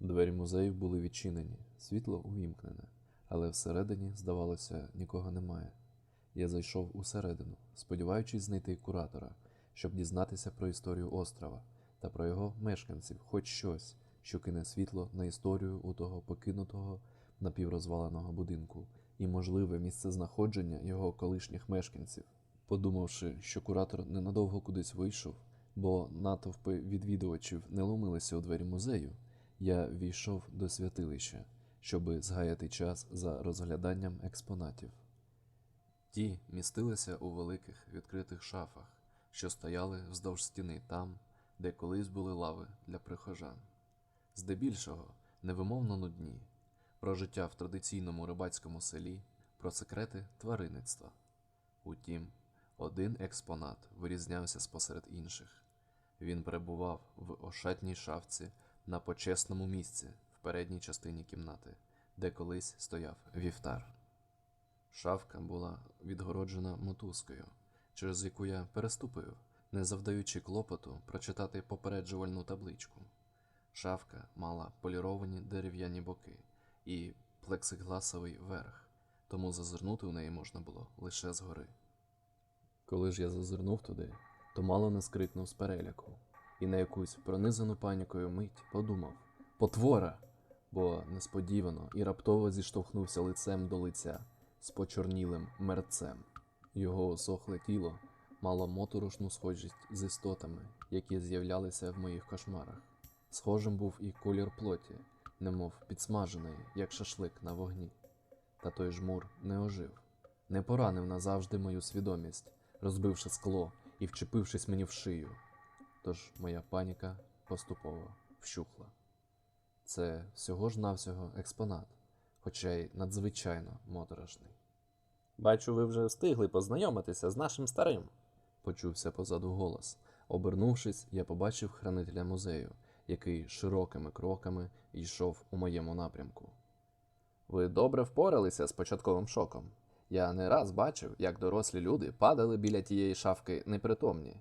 Двері музею були відчинені, світло увімкнене, але всередині, здавалося, нікого немає. Я зайшов усередину, сподіваючись знайти куратора, щоб дізнатися про історію острова та про його мешканців, хоч щось, що кине світло на історію у того покинутого напіврозваленого будинку і можливе місце знаходження його колишніх мешканців. Подумавши, що куратор ненадовго кудись вийшов, бо натовпи відвідувачів не ломилися у двері музею, я війшов до святилища, щоби згаяти час за розгляданням експонатів. Ті містилися у великих відкритих шафах, що стояли вздовж стіни там, де колись були лави для прихожан. Здебільшого невимовно нудні, про життя в традиційному рибацькому селі, про секрети тваринництва. Утім, один експонат вирізнявся спосеред інших. Він перебував в ошатній шафці на почесному місці в передній частині кімнати, де колись стояв вівтар. Шафка була відгороджена мотузкою, через яку я переступив, не завдаючи клопоту прочитати попереджувальну табличку. Шафка мала поліровані дерев'яні боки і плексигласовий верх, тому зазирнути у неї можна було лише згори. Коли ж я зазирнув туди, то мало не скрикнув з переляку, і на якусь пронизану панікою мить подумав Потвора! бо несподівано і раптово зіштовхнувся лицем до лиця з почорнілим мерцем. Його осохле тіло мало моторошну схожість з істотами, які з'являлися в моїх кошмарах. Схожим був і колір плоті, немов підсмажений, як шашлик на вогні. Та той жмур не ожив, не поранив назавжди мою свідомість, розбивши скло і вчепившись мені в шию. Тож моя паніка поступово вщухла. Це всього ж навсього експонат, хоча й надзвичайно моторошний. Бачу, ви вже встигли познайомитися з нашим старим. Почувся позаду голос. Обернувшись, я побачив хранителя музею, який широкими кроками йшов у моєму напрямку. Ви добре впоралися з початковим шоком. Я не раз бачив, як дорослі люди падали біля тієї шафки непритомні.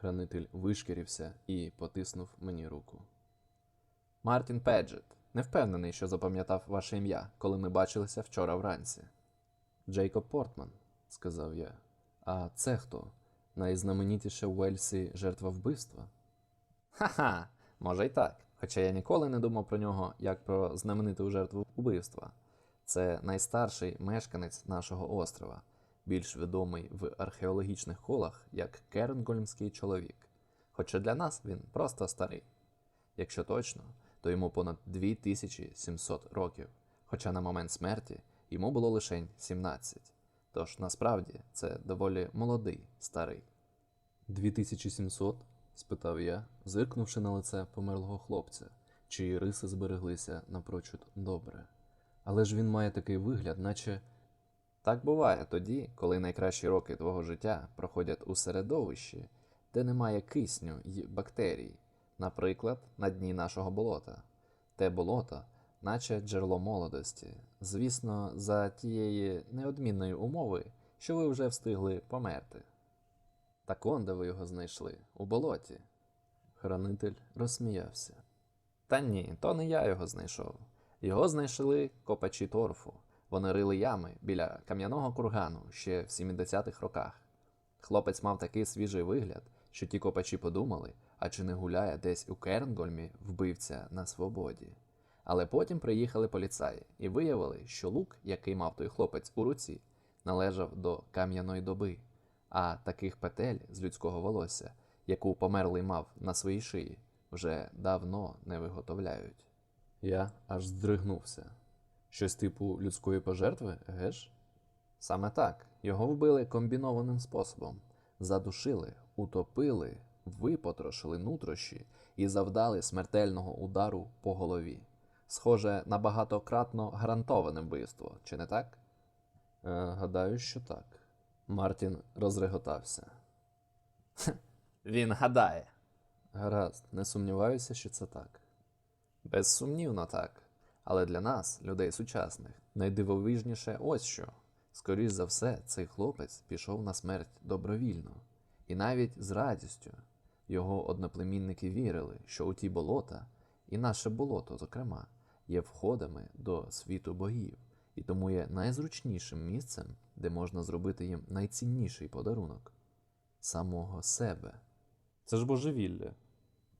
Хранитель вишкірився і потиснув мені руку. Мартін Педжет. Не впевнений, що запам'ятав ваше ім'я, коли ми бачилися вчора вранці. Джейкоб Портман, сказав я. А це хто? Найзнаменітіша в Уельсі жертва вбивства? Ха-ха, може й так. Хоча я ніколи не думав про нього як про знамениту жертву вбивства. Це найстарший мешканець нашого острова, більш відомий в археологічних колах як Кернгольмський чоловік. Хоча для нас він просто старий. Якщо точно, то йому понад 2700 років, хоча на момент смерті йому було лише 17. Тож насправді це доволі молодий старий. 2700? спитав я, зиркнувши на лице померлого хлопця, чиї риси збереглися напрочуд добре. Але ж він має такий вигляд, наче. Так буває тоді, коли найкращі роки твого життя проходять у середовищі, де немає кисню й бактерій, наприклад, на дні нашого болота. Те болото, наче джерело молодості, звісно, за тієї неодмінної умови, що ви вже встигли померти. Он де ви його знайшли, у болоті. Хранитель розсміявся. Та ні, то не я його знайшов. Його знайшли копачі торфу. Вони рили ями біля кам'яного кургану ще в 70-х роках. Хлопець мав такий свіжий вигляд, що ті копачі подумали, а чи не гуляє десь у Кернгольмі вбивця на свободі. Але потім приїхали поліцаї і виявили, що лук, який мав той хлопець у руці, належав до кам'яної доби, а таких петель з людського волосся, яку померлий мав на своїй шиї, вже давно не виготовляють. Я аж здригнувся. Щось типу людської пожертви, геш? Саме так, його вбили комбінованим способом, задушили, утопили, випотрошили нутрощі і завдали смертельного удару по голові. Схоже на багатократно гарантоване вбивство, чи не так? Е, гадаю, що так. Мартін розреготався. Він гадає. Гаразд, не сумніваюся, що це так. Безсумнівно так. Але для нас, людей сучасних, Найдивовижніше ось що. Скоріш за все, цей хлопець пішов на смерть добровільно, і навіть з радістю. Його одноплемінники вірили, що у ті болота і наше болото, зокрема, є входами до світу богів, і тому є найзручнішим місцем, де можна зробити їм найцінніший подарунок самого себе. Це ж божевілля.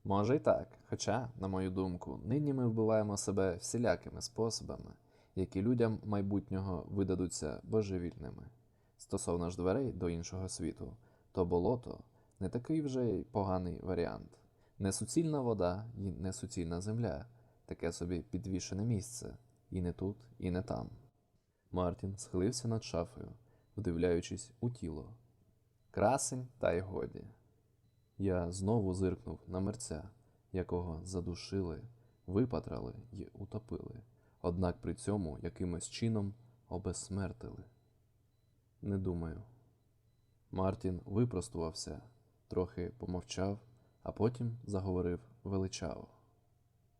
Може і так, хоча, на мою думку, нині ми вбиваємо себе всілякими способами, які людям майбутнього видадуться божевільними. Стосовно ж дверей до іншого світу, то болото не такий вже й поганий варіант. Не суцільна вода і не суцільна земля, таке собі підвішене місце, і не тут, і не там. Мартін схилився над шафою, вдивляючись у тіло. Красень та й годі. Я знову зиркнув на мерця, якого задушили, випатрали й утопили, однак при цьому якимось чином обезсмертили. Не думаю. Мартін випростувався, трохи помовчав, а потім заговорив величаво.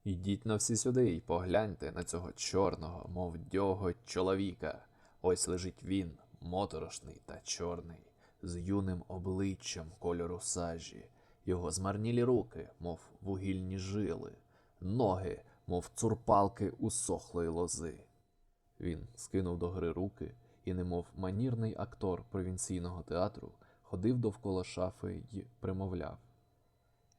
Ідіть на всі сюди і погляньте на цього чорного, мов дього чоловіка. Ось лежить він, моторошний та чорний, з юним обличчям кольору сажі, його змарнілі руки, мов вугільні жили, ноги, мов цурпалки усохлої лози. Він скинув до гри руки і, немов манірний актор провінційного театру, ходив довкола шафи й примовляв.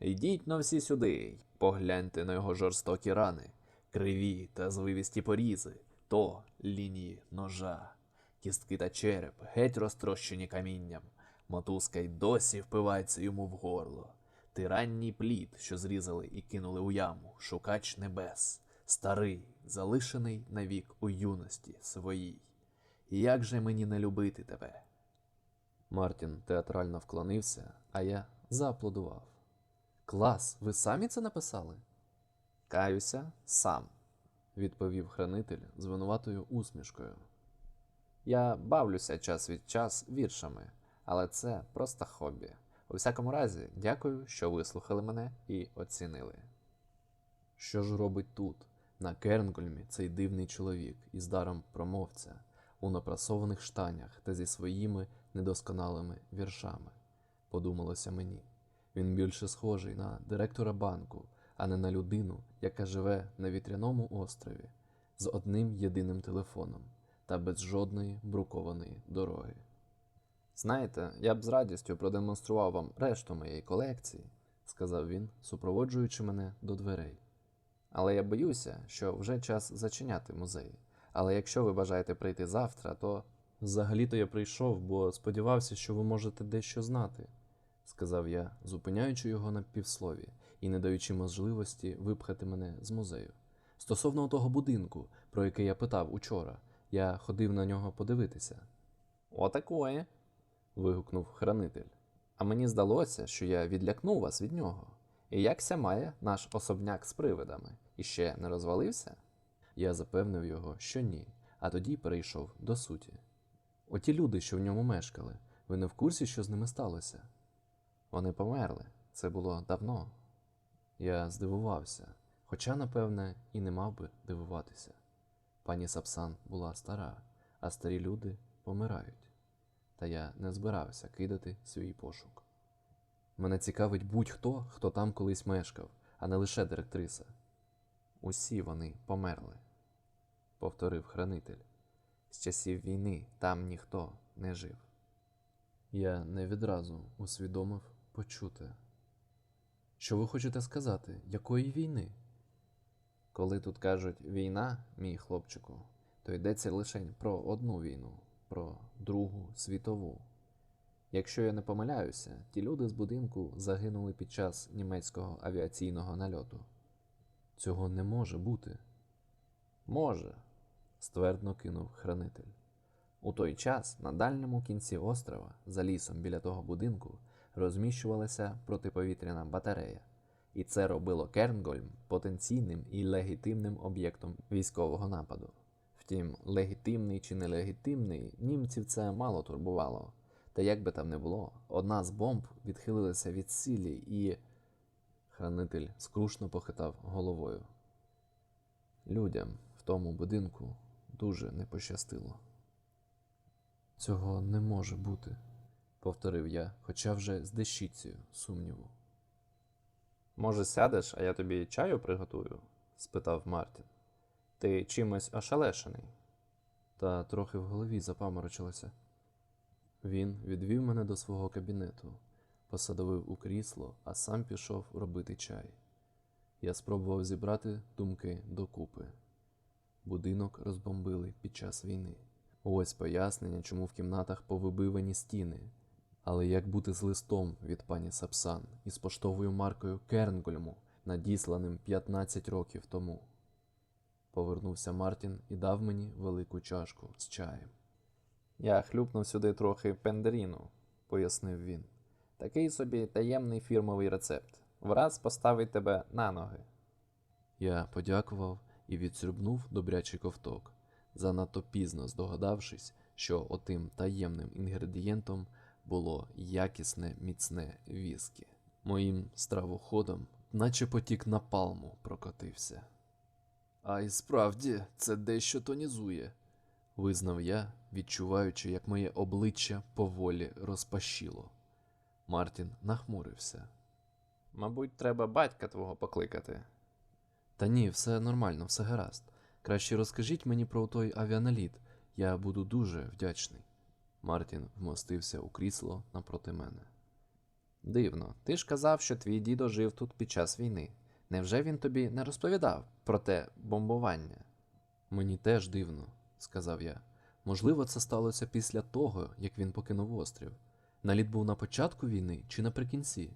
Йдіть на всі сюди, погляньте на його жорстокі рани, криві та звивісті порізи, то лінії ножа, кістки та череп, геть розтрощені камінням, мотузка й досі впивається йому в горло. Тиранній плід, що зрізали і кинули у яму, шукач небес, старий, залишений навік у юності своїй. Як же мені не любити тебе? Мартін театрально вклонився, а я зааплодував. Клас, ви самі це написали? Каюся, сам, відповів хранитель з винуватою усмішкою. Я бавлюся час від час віршами, але це просто хобі. У всякому разі, дякую, що вислухали мене і оцінили. Що ж робить тут, на Кернгольмі, цей дивний чоловік із даром промовця, у напрасованих штанях та зі своїми недосконалими віршами? Подумалося мені. Він більше схожий на директора банку, а не на людину, яка живе на вітряному острові з одним єдиним телефоном та без жодної брукованої дороги. Знаєте, я б з радістю продемонстрував вам решту моєї колекції, сказав він, супроводжуючи мене до дверей. Але я боюся, що вже час зачиняти музей. Але якщо ви бажаєте прийти завтра, то. Взагалі-то я прийшов, бо сподівався, що ви можете дещо знати, сказав я, зупиняючи його на півслові і не даючи можливості випхати мене з музею. Стосовно того будинку, про який я питав учора, я ходив на нього подивитися. Отакої. вигукнув хранитель. А мені здалося, що я відлякнув вас від нього. І якся має наш особняк з привидами, і ще не розвалився? Я запевнив його, що ні, а тоді перейшов до суті. Оті люди, що в ньому мешкали, ви не в курсі, що з ними сталося? Вони померли. Це було давно. Я здивувався, хоча, напевне, і не мав би дивуватися. Пані Сапсан була стара, а старі люди помирають. Та я не збирався кидати свій пошук. Мене цікавить будь-хто, хто там колись мешкав, а не лише директриса. Усі вони померли, повторив хранитель. З часів війни там ніхто не жив. Я не відразу усвідомив почуте. Що ви хочете сказати, якої війни? Коли тут кажуть війна, мій хлопчику, то йдеться лише про одну війну, про Другу світову. Якщо я не помиляюся, ті люди з будинку загинули під час німецького авіаційного нальоту. Цього не може бути. Може, ствердно кинув хранитель. У той час на дальньому кінці острова, за лісом біля того будинку, розміщувалася протиповітряна батарея, і це робило Кернгольм потенційним і легітимним об'єктом військового нападу. Втім, легітимний чи нелегітимний, німців це мало турбувало. Та як би там не було, одна з бомб відхилилася від цілі і. Хранитель скрушно похитав головою. Людям в тому будинку дуже не пощастило. Цього не може бути, повторив я, хоча вже з дещицею сумніву. Може, сядеш, а я тобі чаю приготую? спитав Мартін. Ти чимось ошелешений. Та трохи в голові запаморочилося. Він відвів мене до свого кабінету, посадовив у крісло, а сам пішов робити чай. Я спробував зібрати думки докупи. Будинок розбомбили під час війни. Ось пояснення, чому в кімнатах повибивані стіни. Але як бути з листом від пані Сапсан із поштовою маркою Кернгольму, надісланим 15 років тому? Повернувся Мартін і дав мені велику чашку з чаєм. Я хлюпнув сюди трохи пендеріну, Пояснив він. такий собі таємний фірмовий рецепт. Враз поставить тебе на ноги. Я подякував і відсюрбнув добрячий ковток, занадто пізно здогадавшись, що отим таємним інгредієнтом було якісне міцне віскі. Моїм стравоходом, наче потік напалму, прокотився. А й справді це дещо тонізує, визнав я, відчуваючи, як моє обличчя поволі розпашіло. Мартін нахмурився. Мабуть, треба батька твого покликати. Та ні, все нормально, все гаразд. Краще розкажіть мені про той авіаналіт. Я буду дуже вдячний. Мартін вмостився у крісло напроти мене. Дивно, ти ж казав, що твій дідо жив тут під час війни. Невже він тобі не розповідав про те бомбування? Мені теж дивно, сказав я. Можливо, це сталося після того, як він покинув острів. Наліт був на початку війни чи наприкінці?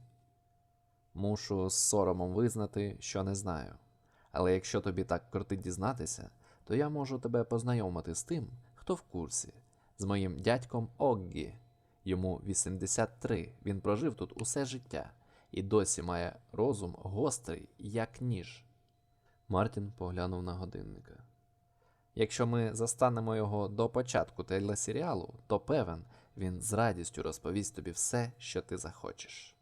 Мушу з соромом визнати, що не знаю. Але якщо тобі так кортить дізнатися, то я можу тебе познайомити з тим, хто в курсі, з моїм дядьком Оггі. Йому 83, він прожив тут усе життя і досі має розум гострий, як ніж. Мартін поглянув на годинника. Якщо ми застанемо його до початку телесеріалу, то певен, він з радістю розповість тобі все, що ти захочеш.